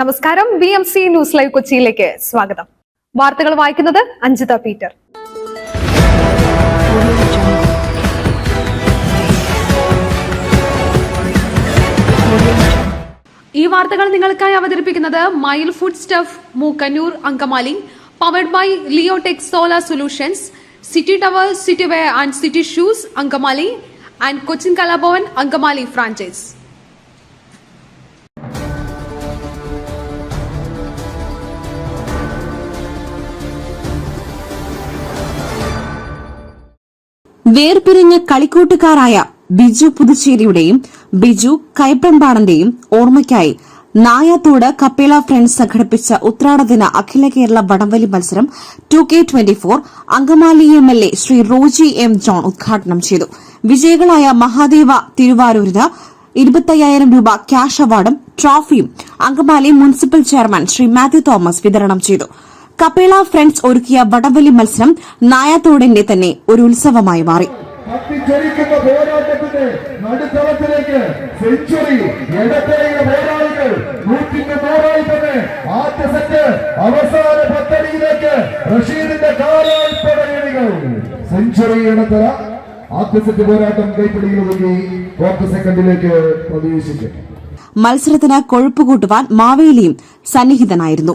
നമസ്കാരം. B M C news live കൊച്ചിയിലേക്ക് സ്വാഗതം. വാർത്തകൾ വായിക്കുന്നത് അഞ്ജിത പീറ്റർ. ഈ വാർത്തകൾ നിങ്ങൾക്കായി അവതരിപ്പിക്കുന്നത് Mayil food stuff Mookkannoor Angamaly. Powered by Leotech solar solutions city tower city way and city shoes Angamaly and Cochin Kalabhavan Angamaly franchise വേർപിരിഞ്ഞ കളിക്കൂട്ടുകാരായ ബിജു പുതുച്ചേരിയുടെയും ബിജു കൈപ്രമ്പാടന്റെയും ഓർമ്മയ്ക്കായി നായാത്തോട് കപ്പേള ഫ്രണ്ട്സ് സംഘടിപ്പിച്ച ഉത്രാടദിന അഖില കേരള വടംവലി മത്സരം two K twenty four Angamaly M L A Shri Roji M John ഉദ്ഘാടനം ചെയ്തു. വിജയികളായ മഹാദേവ തിരുവാരൂരിന് ഇരുപത്തയ്യായിരം രൂപ ക്യാഷ് അവാർഡും ട്രോഫിയും അങ്കമാലി മുനിസിപ്പൽ ചെയർമാൻ ശ്രീ മാത്യു തോമസ് വിതരണം ചെയ്തു. കപ്പേള ഫ്രണ്ട്സ് ഒരുക്കിയ വടംവലി മത്സരം നായാത്തോടിന്റെ തന്നെ ഒരു ഉത്സവമായി മാറി. നടുത്തളത്തിലേക്ക് സെഞ്ചുറി ഇടത്തേയുടെ പോരാളികൾ നൂറ്റിന്റെ നൂറായി തന്നെ ആദ്യ സെറ്റ് അവസാന പത്തടിയിലേക്ക് റഷീദിന്റെ കാലാൽപ്പടയണികൾ സെഞ്ചുറി എടുത്തത് ആദ്യ പോരാട്ടം കൈപ്പിടിയിൽ ഒതുങ്ങി സെക്കൻഡിലേക്ക് പ്രവേശിക്കും. മത്സരത്തിന് കൊഴുപ്പ് കൂട്ടുവാൻ മാവേലിയും സന്നിഹിതനായിരുന്നു.